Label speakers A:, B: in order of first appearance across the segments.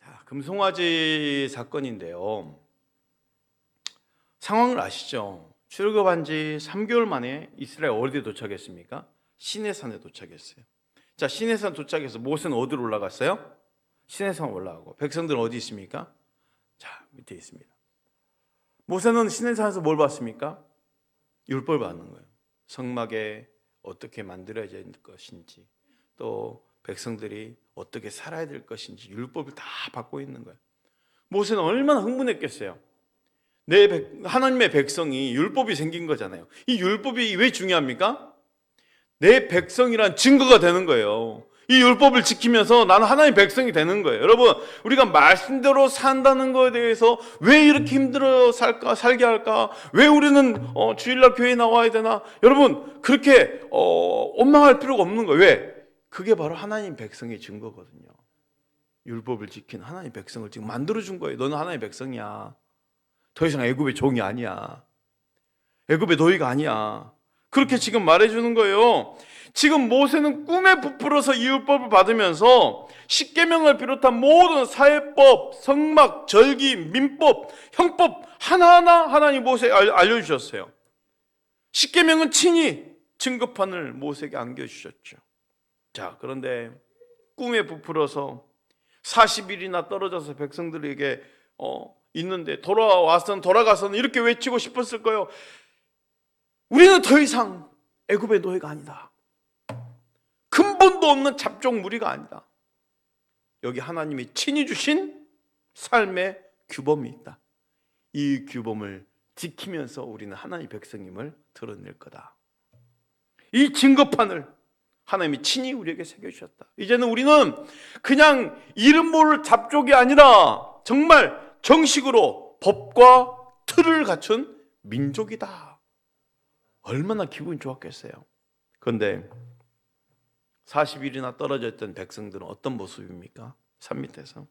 A: 자, 금송아지 사건인데요. 상황을 아시죠? 출국한 지 3개월 만에 이스라엘 어디에 도착했습니까? 시내산에 도착했어요. 자, 시내산 도착해서 모세는 어디로 올라갔어요? 시내산 올라가고 백성들은 어디 있습니까? 자, 밑에 있습니다. 모세는 시내산에서 뭘 봤습니까? 율법을 받는 거예요. 성막에 어떻게 만들어야 될 것인지, 또 백성들이 어떻게 살아야 될 것인지 율법을 다 받고 있는 거예요. 모세는 얼마나 흥분했겠어요. 내 백, 하나님의 백성이 율법이 생긴 거잖아요. 이 율법이 왜 중요합니까? 내 백성이란 증거가 되는 거예요. 이 율법을 지키면서 나는 하나님의 백성이 되는 거예요. 여러분, 우리가 말씀대로 산다는 것에 대해서 왜 이렇게 힘들어 살까, 살게 할까? 왜 우리는 어, 주일날 교회 나와야 되나? 여러분, 그렇게 어, 원망할 필요가 없는 거예요. 왜? 그게 바로 하나님 백성의 증거거든요. 율법을 지킨 하나님 백성을 지금 만들어 준 거예요. 너는 하나님 백성이야. 더 이상 애굽의 종이 아니야. 애굽의 노예가 아니야. 그렇게 지금 말해 주는 거예요. 지금 모세는 꿈에 부풀어서 이 율법을 받으면서 십계명을 비롯한 모든 사회법, 성막, 절기, 민법, 형법 하나하나 하나님 모세에 알려 주셨어요. 십계명은 친히 증거판을 모세에게 안겨 주셨죠. 자, 그런데 꿈에 부풀어서 40일이나 떨어져서 백성들에게 어, 있는데 돌아와서는 돌아가서는 이렇게 외치고 싶었을 거예요. 우리는 더 이상 애굽의 노예가 아니다. 근본도 없는 잡종 무리가 아니다. 여기 하나님이 친히 주신 삶의 규범이 있다. 이 규범을 지키면서 우리는 하나님의 백성임을 드러낼 거다. 이 증거판을 하나님이 친히 우리에게 새겨주셨다. 이제는 우리는 그냥 이름 모를 잡족이 아니라 정말 정식으로 법과 틀을 갖춘 민족이다. 얼마나 기분이 좋았겠어요. 그런데 40일이나 떨어져 있던 백성들은 어떤 모습입니까? 산 밑에서.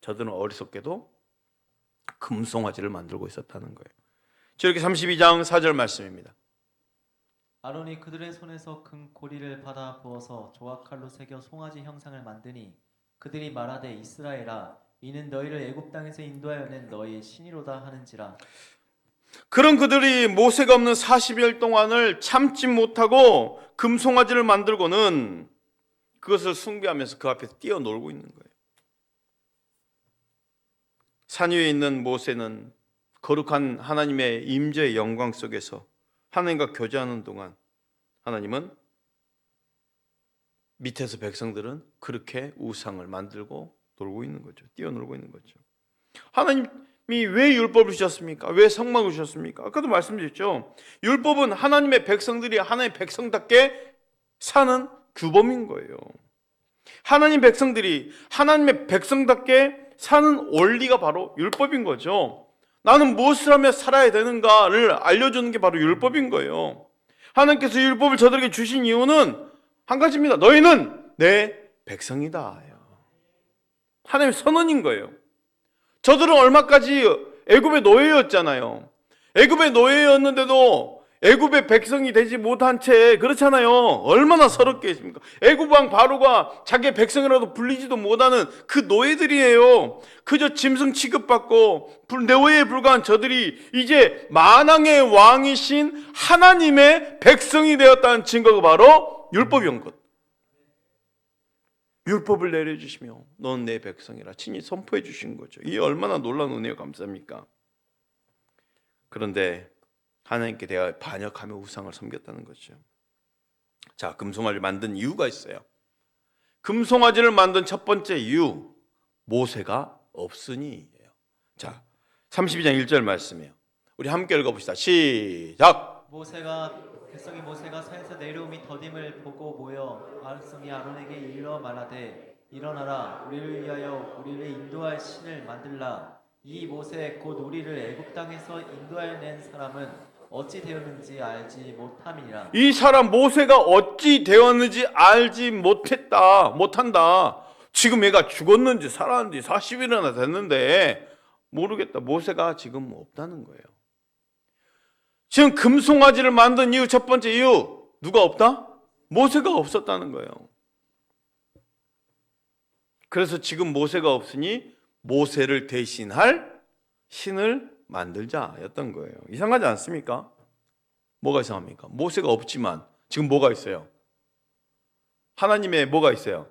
A: 저들은 어리석게도 금송아지를 만들고 있었다는 거예요. 저렇게 32장 4절 말씀입니다.
B: 아론이 그들의 손에서 금 고리를 받아 부어서 조각칼로 새겨 송아지 형상을 만드니 그들이 말하되 이스라엘아 이는 너희를 애굽 땅에서 인도하여 낸 너희의 신이로다 하는지라
A: 그런 그들이 모세가 없는 40일 동안을 참지 못하고 금송아지를 만들고는 그것을 숭배하면서 그 앞에서 뛰어놀고 있는 거예요. 산 위에 있는 모세는 거룩한 하나님의 임재의 영광 속에서 하나님과 교제하는 동안 하나님은 밑에서 백성들은 그렇게 우상을 만들고 놀고 있는 거죠. 뛰어놀고 있는 거죠. 하나님이 왜 율법을 주셨습니까? 왜 성막을 주셨습니까? 아까도 말씀드렸죠. 율법은 하나님의 백성들이 하나님의 백성답게 사는 규범인 거예요. 하나님 백성들이 하나님의 백성답게 사는 원리가 바로 율법인 거죠. 나는 무엇을 하며 살아야 되는가를 알려주는 게 바로 율법인 거예요. 하나님께서 율법을 저들에게 주신 이유는 한 가지입니다. 너희는 내 백성이다. 하나님의 선언인 거예요. 저들은 얼마까지 애굽의 노예였잖아요. 애굽의 노예였는데도 애굽의 백성이 되지 못한 채 그렇잖아요. 얼마나 서럽게 했습니까? 애굽 왕 바로가 자기의 백성이라도 불리지도 못하는 그 노예들이에요. 그저 짐승 취급받고 노예에 불과한 저들이 이제 만왕의 왕이신 하나님의 백성이 되었다는 증거가 바로 율법이온 것. 율법을 내려주시며 넌 내 백성이라 친히 선포해 주신 거죠. 이 얼마나 놀라운 은혜요 감사합니까? 그런데 하나님께 대하여 반역하며 우상을 섬겼다는 거죠. 자, 금송아지를 만든 이유가 있어요. 금송아지를 만든 첫 번째 이유 모세가 없으니예요. 자, 32장 1절 말씀이에요. 우리 함께 읽어 봅시다. 시작.
B: 모세가 백성이 모세가 산에서 내려오미 더딤을 보고 모여 백성이 아론에게 일러 말하되 일어나라 우리를 위하여 우리를 인도할 신을 만들라 이 모세 곧 우리를 애굽 땅에서 인도하여 낸 사람은 어찌 되었는지 알지 못함이라
A: 이 사람 모세가 어찌 되었는지 알지 못했다, 못한다. 지금 얘가 죽었는지 살았는지 40일이나 됐는데 모르겠다. 모세가 지금 없다는 거예요. 지금 금송아지를 만든 이유 첫 번째 이유 누가 없다? 모세가 없었다는 거예요. 그래서 지금 모세가 없으니 모세를 대신할 신을 만들자였던 거예요. 이상하지 않습니까? 뭐가 이상합니까? 모세가 없지만 지금 뭐가 있어요? 하나님의 뭐가 있어요?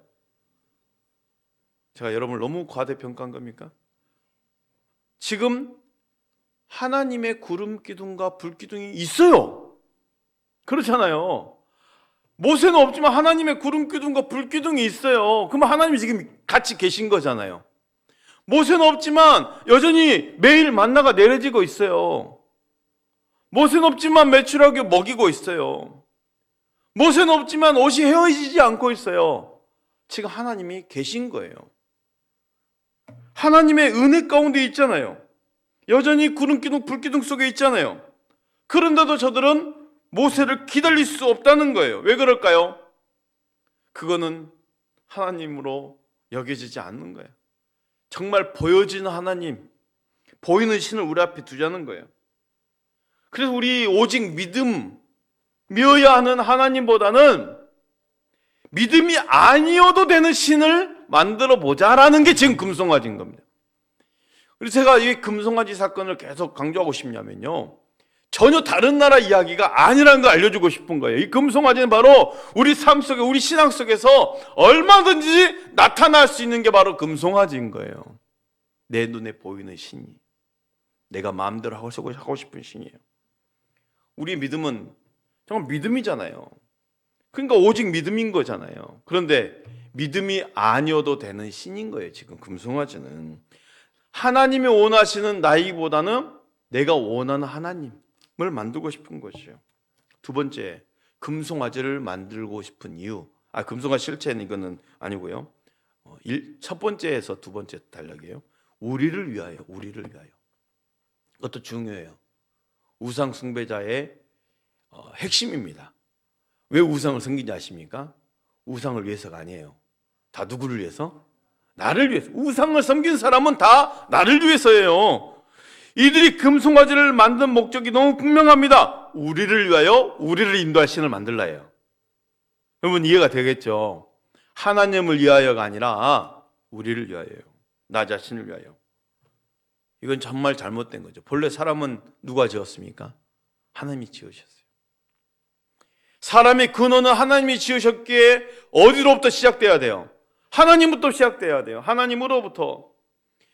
A: 제가 여러분을 너무 과대평가한 겁니까? 지금 하나님의 구름 기둥과 불 기둥이 있어요. 그렇잖아요. 모세는 없지만 하나님의 구름 기둥과 불 기둥이 있어요. 그러면 하나님이 지금 같이 계신 거잖아요. 모세는 없지만 여전히 매일 만나가 내려지고 있어요. 모세는 없지만 매출하게 먹이고 있어요. 모세는 없지만 옷이 헤어지지 않고 있어요. 지금 하나님이 계신 거예요. 하나님의 은혜 가운데 있잖아요. 여전히 구름 기둥, 불 기둥 속에 있잖아요. 그런데도 저들은 모세를 기다릴 수 없다는 거예요. 왜 그럴까요? 그거는 하나님으로 여겨지지 않는 거예요. 정말 보여지는 하나님, 보이는 신을 우리 앞에 두자는 거예요. 그래서 우리 오직 믿음, 미어야 하는 하나님보다는 믿음이 아니어도 되는 신을 만들어 보자라는 게 지금 금송아지인 겁니다. 그래서 제가 이 금송아지 사건을 계속 강조하고 싶냐면요. 전혀 다른 나라 이야기가 아니라는 걸 알려주고 싶은 거예요. 이 금송아지는 바로 우리 삶 속에, 우리 신앙 속에서 얼마든지 나타날 수 있는 게 바로 금송아지인 거예요. 내 눈에 보이는 신이. 내가 마음대로 하고 싶은 신이에요. 우리의 믿음은 정말 믿음이잖아요. 그러니까 오직 믿음인 거잖아요. 그런데 믿음이 아니어도 되는 신인 거예요. 지금 금송아지는. 하나님이 원하시는 나이보다는 내가 원하는 하나님을 만들고 싶은 것이요. 두 번째, 금송아지를 만들고 싶은 이유. 아, 금송아 실체는 이거는 아니고요. 어, 일, 첫 번째에서 두 번째 단락이에요. 우리를 위하여, 우리를 위하여. 그것도 중요해요. 우상 숭배자의 어, 핵심입니다. 왜 우상을 섬기지 아십니까? 우상을 위해서가 아니에요. 다 누구를 위해서? 나를 위해서. 우상을 섬긴 사람은 다 나를 위해서예요. 이들이 금송아지를 만든 목적이 너무 분명합니다. 우리를 위하여 우리를 인도할 신을 만들라예요. 여러분 이해가 되겠죠? 하나님을 위하여가 아니라 우리를 위하여요. 나 자신을 위하여. 이건 정말 잘못된 거죠. 본래 사람은 누가 지었습니까? 하나님이 지으셨어요. 사람의 근원은 하나님이 지으셨기에 어디로부터 시작돼야 돼요? 하나님부터 시작돼야 돼요. 하나님으로부터.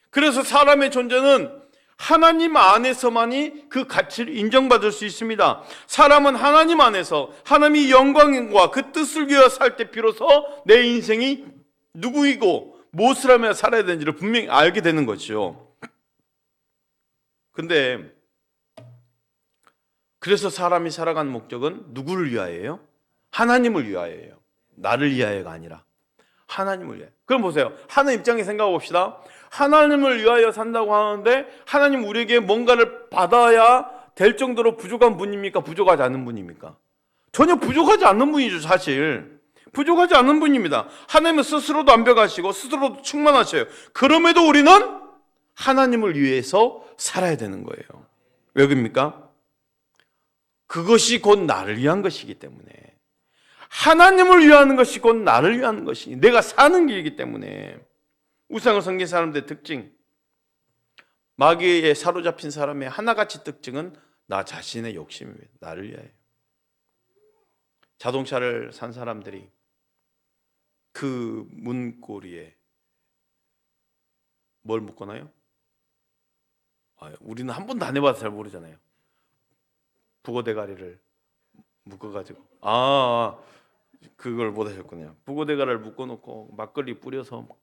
A: 그래서 사람의 존재는 하나님 안에서만이 그 가치를 인정받을 수 있습니다. 사람은 하나님 안에서 하나님이 영광과 그 뜻을 위하여 살 때 비로소 내 인생이 누구이고 무엇을 하며 살아야 되는지를 분명히 알게 되는 거죠. 근데 그래서 사람이 살아가는 목적은 누구를 위하여예요? 하나님을 위하여예요. 나를 위하여가 아니라 하나님을 위하여. 그럼 보세요. 하나님 입장에 생각해 봅시다. 하나님을 위하여 산다고 하는데 하나님 우리에게 뭔가를 받아야 될 정도로 부족한 분입니까? 부족하지 않은 분입니까? 전혀 부족하지 않는 분이죠, 사실. 부족하지 않는 분입니다. 하나님은 스스로도 완벽하시고 스스로도 충만하셔요. 그럼에도 우리는 하나님을 위해서 살아야 되는 거예요. 왜 그럽니까? 그것이 곧 나를 위한 것이기 때문에 하나님을 위하는 것이 곧 나를 위하는 것이 내가 사는 길이기 때문에 우상을 섬긴 사람들의 특징 마귀에 사로잡힌 사람의 하나같이 특징은 나 자신의 욕심입니다. 나를 위하여 자동차를 산 사람들이 그 문고리에 뭘 묶어놔요? 아, 우리는 한 번도 안 해봐서 잘 모르잖아요. 북어 대가리를 묶어가지고 아 그걸 못 하셨군요. 북어 대가리를 묶어놓고 막걸리 뿌려서 막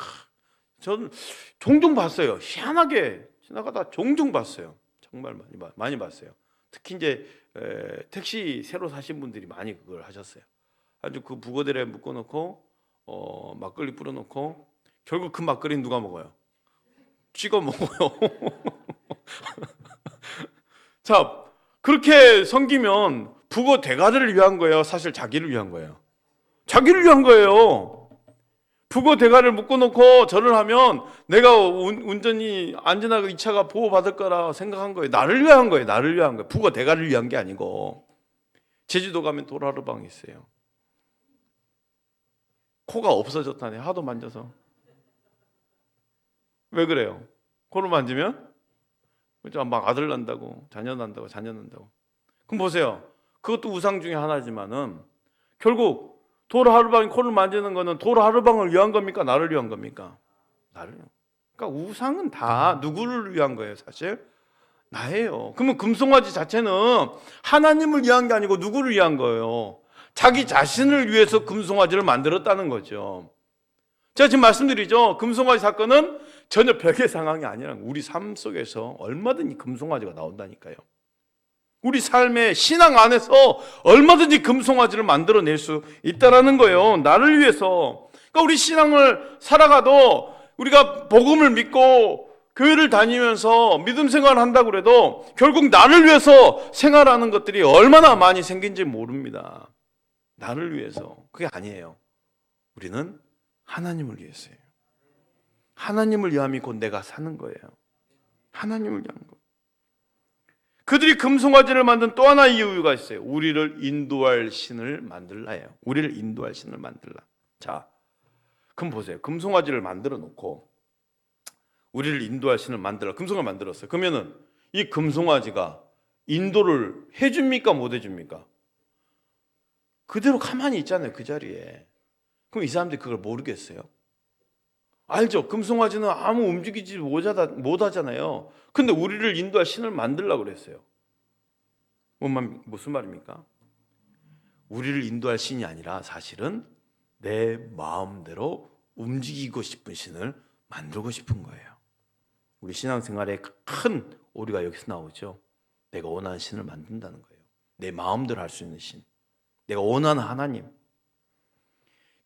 A: 저는 종종 봤어요. 희한하게 지나가다 종종 봤어요. 정말 많이 봐- 많이 봤어요. 특히 이제 에, 택시 새로 사신 분들이 많이 그걸 하셨어요. 아주 그 대가리 묶어놓고 어, 막걸리 뿌려놓고 결국 그 막걸리는 누가 먹어요? 찍어 먹어요. 자, 그렇게 섬기면 북어 대가리를 위한 거예요. 사실 자기를 위한 거예요. 자기를 위한 거예요. 북어 대가를 묶어놓고 절을 하면 내가 운, 운전이 안전하게 이 차가 보호받을 거라 생각한 거예요. 나를 위한 거예요. 나를 위한 거예요. 북어 대가를 위한 게 아니고 제주도 가면 도라르방이 있어요. 코가 없어졌다네. 하도 만져서 왜 그래요? 코를 만지면? 막 아들 난다고, 자녀 난다고, 자녀 난다고. 그럼 보세요. 그것도 우상 중에 하나지만은 결국 도로 하루방이 코를 만지는 거는 도로 하루방을 위한 겁니까? 나를 위한 겁니까? 나를. 그러니까 우상은 다 누구를 위한 거예요, 사실? 나예요. 그러면 금송아지 자체는 하나님을 위한 게 아니고 누구를 위한 거예요? 자기 자신을 위해서 금송아지를 만들었다는 거죠. 제가 지금 말씀드리죠. 금송아지 사건은 전혀 별개 상황이 아니라 우리 삶 속에서 얼마든지 금송아지가 나온다니까요. 우리 삶의 신앙 안에서 얼마든지 금송아지를 만들어낼 수 있다라는 거예요. 나를 위해서. 그러니까 우리 신앙을 살아가도 우리가 복음을 믿고 교회를 다니면서 믿음 생활을 한다고 그래도 결국 나를 위해서 생활하는 것들이 얼마나 많이 생긴지 모릅니다. 나를 위해서. 그게 아니에요. 우리는 하나님을 위해서예요. 하나님을 위함이 곧 내가 사는 거예요. 하나님을 위한 거. 그들이 금송아지를 만든 또 하나의 이유가 있어요. 우리를 인도할 신을 만들라예요. 우리를 인도할 신을 만들라. 자, 그럼 보세요. 금송아지를 만들어 놓고 우리를 인도할 신을 만들어 금송아지 만들었어요. 그러면은 이 금송아지가 인도를 해줍니까 못 해줍니까? 그대로 가만히 있잖아요 그 자리에. 그럼 이 사람들이 그걸 모르겠어요? 알죠? 금송아지는 아무 움직이지 못하잖아요. 근데 우리를 인도할 신을 만들려고 그랬어요. 무슨 말입니까? 우리를 인도할 신이 아니라 사실은 내 마음대로 움직이고 싶은 신을 만들고 싶은 거예요. 우리 신앙생활에 큰 오류가 여기서 나오죠. 내가 원하는 신을 만든다는 거예요. 내 마음대로 할 수 있는 신. 내가 원하는 하나님.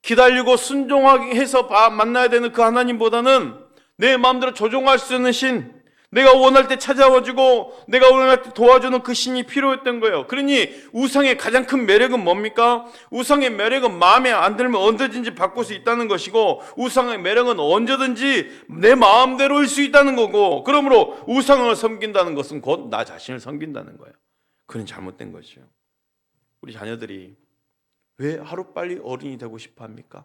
A: 기다리고 순종하게 해서 봐- 만나야 되는 그 하나님보다는 내 마음대로 조종할 수 있는 신, 내가 원할 때 찾아와주고 내가 원할 때 도와주는 그 신이 필요했던 거예요. 그러니 우상의 가장 큰 매력은 뭡니까? 우상의 매력은 마음에 안 들면 언제든지 바꿀 수 있다는 것이고 우상의 매력은 언제든지 내 마음대로일 수 있다는 거고 그러므로 우상을 섬긴다는 것은 곧 나 자신을 섬긴다는 거예요. 그건 잘못된 것이죠. 우리 자녀들이 왜 하루빨리 어른이 되고 싶어 합니까?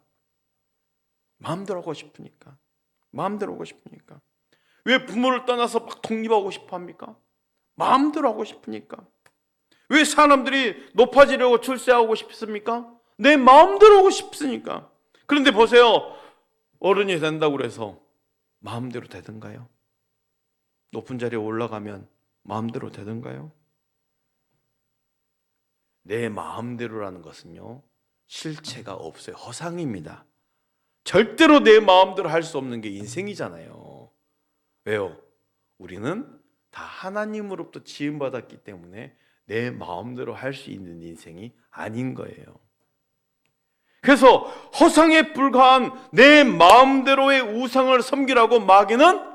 A: 마음대로 하고 싶으니까. 마음대로 하고 싶으니까. 왜 부모를 떠나서 막 독립하고 싶어 합니까? 마음대로 하고 싶으니까. 왜 사람들이 높아지려고 출세하고 싶습니까? 내 마음대로 하고 싶으니까. 그런데 보세요. 어른이 된다고 그래서 마음대로 되던가요? 높은 자리에 올라가면 마음대로 되던가요? 내 마음대로라는 것은요, 실체가 없어요. 허상입니다. 절대로 내 마음대로 할 수 없는 게 인생이잖아요. 왜요? 우리는 다 하나님으로부터 지음받았기 때문에 내 마음대로 할 수 있는 인생이 아닌 거예요. 그래서 허상에 불과한 내 마음대로의 우상을 섬기라고 마귀는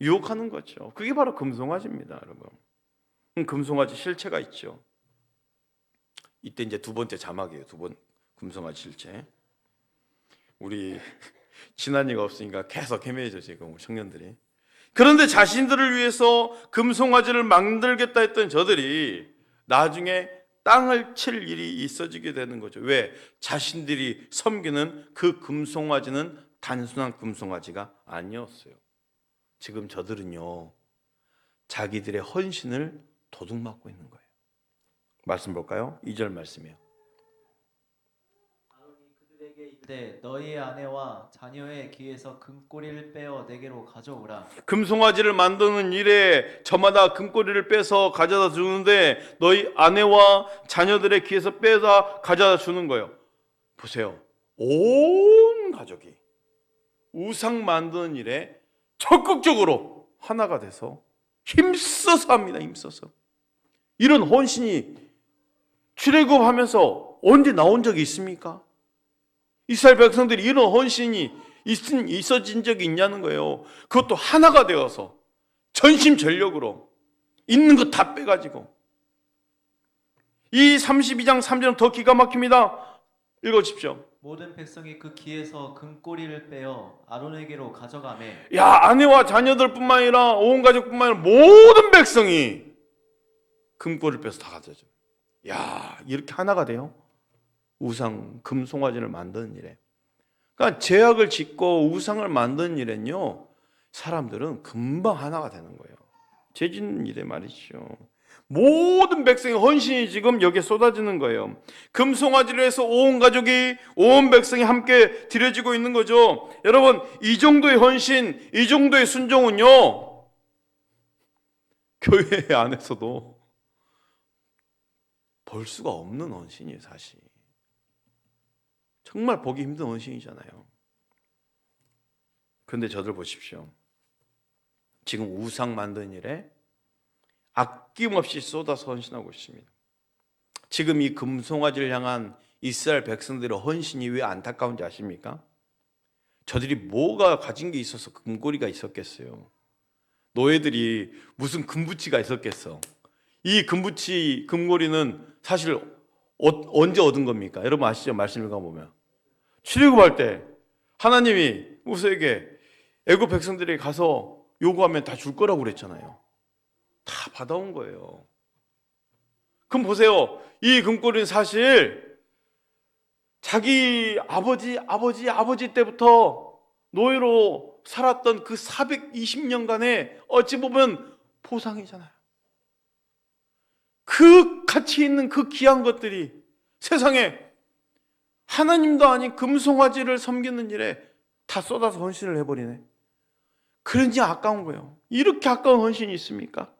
A: 유혹하는 거죠. 그게 바로 금송아지입니다, 여러분. 음, 금송아지 실체가 있죠. 이때 이제 두 번째 자막이에요. 두 번 금송아지 실체. 우리 진한이가 없으니까 계속 헤매죠 지금 청년들이. 그런데 자신들을 위해서 금송아지를 만들겠다 했던 저들이 나중에 땅을 칠 일이 있어지게 되는 거죠. 왜? 자신들이 섬기는 그 금송아지는 단순한 금송아지가 아니었어요. 지금 저들은요, 자기들의 헌신을 도둑맞고 있는 거예요. 말씀 볼까요? 2절 말씀이요.
B: 그들에게 이르되 너희의 아내와 자녀의 귀에서 금꼬리를 빼어 내게로 가져오라.
A: 금송아지를 만드는 일에 저마다 금꼬리를 빼서 가져다 주는데 너희 아내와 자녀들의 귀에서 빼다 가져다 주는 거예요. 보세요. 온 가족이 우상 만드는 일에 적극적으로 하나가 돼서 힘써서 합니다. 힘써서. 이런 헌신이 출애굽 하면서 언제 나온 적이 있습니까? 이스라엘 백성들이 이런 헌신이 있, 있어진 적이 있냐는 거예요. 그것도 하나가 되어서 전심전력으로 있는 것 다 빼가지고 이 32장 3절은 더 기가 막힙니다. 읽어주십시오.
B: 모든 백성이 그 귀에서 금꼬리를 빼어 아론에게로 가져가매
A: 야 아내와 자녀들뿐만 아니라 온 가족뿐만 아니라 모든 백성이 금꼬리를 빼서 다 가져죠. 야 이렇게 하나가 돼요? 우상 금송아지를 만드는 일에. 그러니까 제약을 짓고 우상을 만드는 일은요 사람들은 금방 하나가 되는 거예요. 죄짓는 일에 말이죠. 모든 백성의 헌신이 지금 여기에 쏟아지는 거예요. 금송아지를 해서 온 가족이 온 백성이 함께 드려지고 있는 거죠. 여러분 이 정도의 헌신, 이 정도의 순종은요 교회 안에서도 볼 수가 없는 헌신이에요, 사실. 정말 보기 힘든 헌신이잖아요. 그런데 저들 보십시오. 지금 우상 만드는 일에 아낌없이 쏟아서 헌신하고 있습니다. 지금 이 금송아지를 향한 이스라엘 백성들의 헌신이 왜 안타까운지 아십니까? 저들이 뭐가 가진 게 있어서 금고리가 있었겠어요. 노예들이 무슨 금부치가 있었겠어. 이 금부치, 금고리는 사실 어- 언제 얻은 겁니까? 여러분 아시죠? 말씀 읽어 보면 출애굽할 때 하나님이 모세에게 애굽 백성들에게 가서 요구하면 다 줄 거라고 그랬잖아요. 다 받아온 거예요. 그럼 보세요. 이 금고리는 사실 자기 아버지, 아버지, 아버지 때부터 노예로 살았던 그 420년간의 어찌 보면 보상이잖아요. 그 가치 있는 그 귀한 것들이 세상에 하나님도 아닌 금송아지를 섬기는 일에 다 쏟아서 헌신을 해버리네. 그런지 아까운 거예요. 이렇게 아까운 헌신이 있습니까?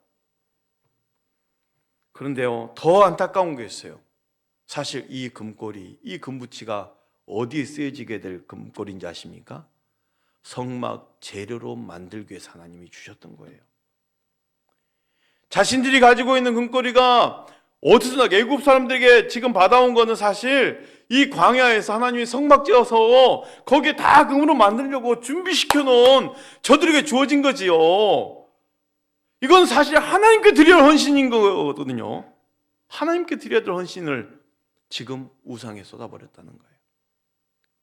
A: 그런데요, 더 안타까운 게 있어요. 사실 이 금꼬리, 이 금부치가 어디에 쓰여지게 될 금꼬리인지 아십니까? 성막 재료로 만들기 위해서 하나님이 주셨던 거예요. 자신들이 가지고 있는 금꼬리가 어디서 나 애굽 사람들에게 지금 받아온 거는 사실 이 광야에서 하나님이 성막 지어서 거기에 다 금으로 만들려고 준비시켜 놓은 저들에게 주어진 거지요. 이건 사실 하나님께 드려야 할 헌신인 거거든요. 하나님께 드려야 될 헌신을 지금 우상에 쏟아버렸다는 거예요.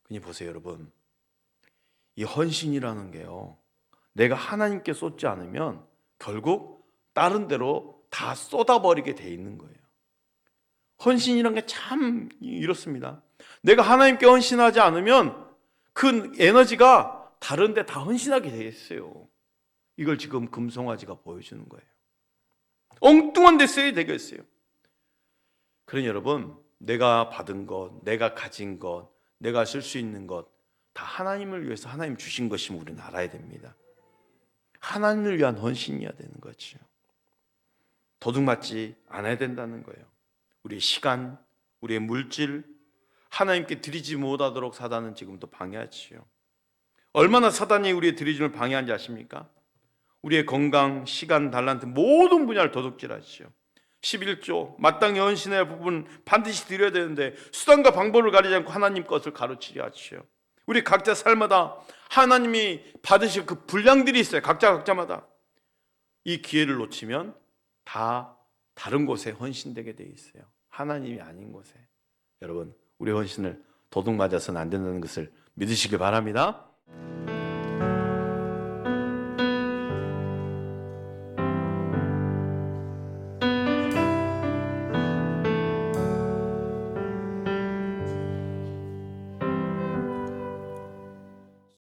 A: 그니 보세요, 여러분. 이 헌신이라는 게요. 내가 하나님께 쏟지 않으면 결국 다른 데로 다 쏟아버리게 돼 있는 거예요. 헌신이란 게 참 이렇습니다. 내가 하나님께 헌신하지 않으면 그 에너지가 다른 데 다 헌신하게 돼 있어요. 이걸 지금 금송아지가 보여주는 거예요. 엉뚱한 데 써야 되겠어요. 그러니 여러분, 내가 받은 것, 내가 가진 것, 내가 쓸 수 있는 것, 다 하나님을 위해서 하나님 주신 것임을 우리는 알아야 됩니다. 하나님을 위한 헌신이어야 되는 거죠. 도둑맞지 않아야 된다는 거예요. 우리의 시간, 우리의 물질, 하나님께 드리지 못하도록 사단은 지금도 방해하지요. 얼마나 사단이 우리의 드리짐을 방해한지 아십니까? 우리의 건강, 시간, 달란트 모든 분야를 도둑질하지요. 11조 마땅히 할 부분 반드시 드려야 되는데 수단과 방법을 가리지 않고 하나님 것을 가로치려 하지요. 우리 각자 삶마다 하나님이 받으실 그 분량들이 있어요. 각자 각자마다 이 기회를 놓치면 다 다른 곳에 헌신되게 돼 있어요. 하나님이 아닌 곳에. 여러분, 우리 헌신을 도둑 맞아서는 안 된다는 것을 믿으시길 바랍니다.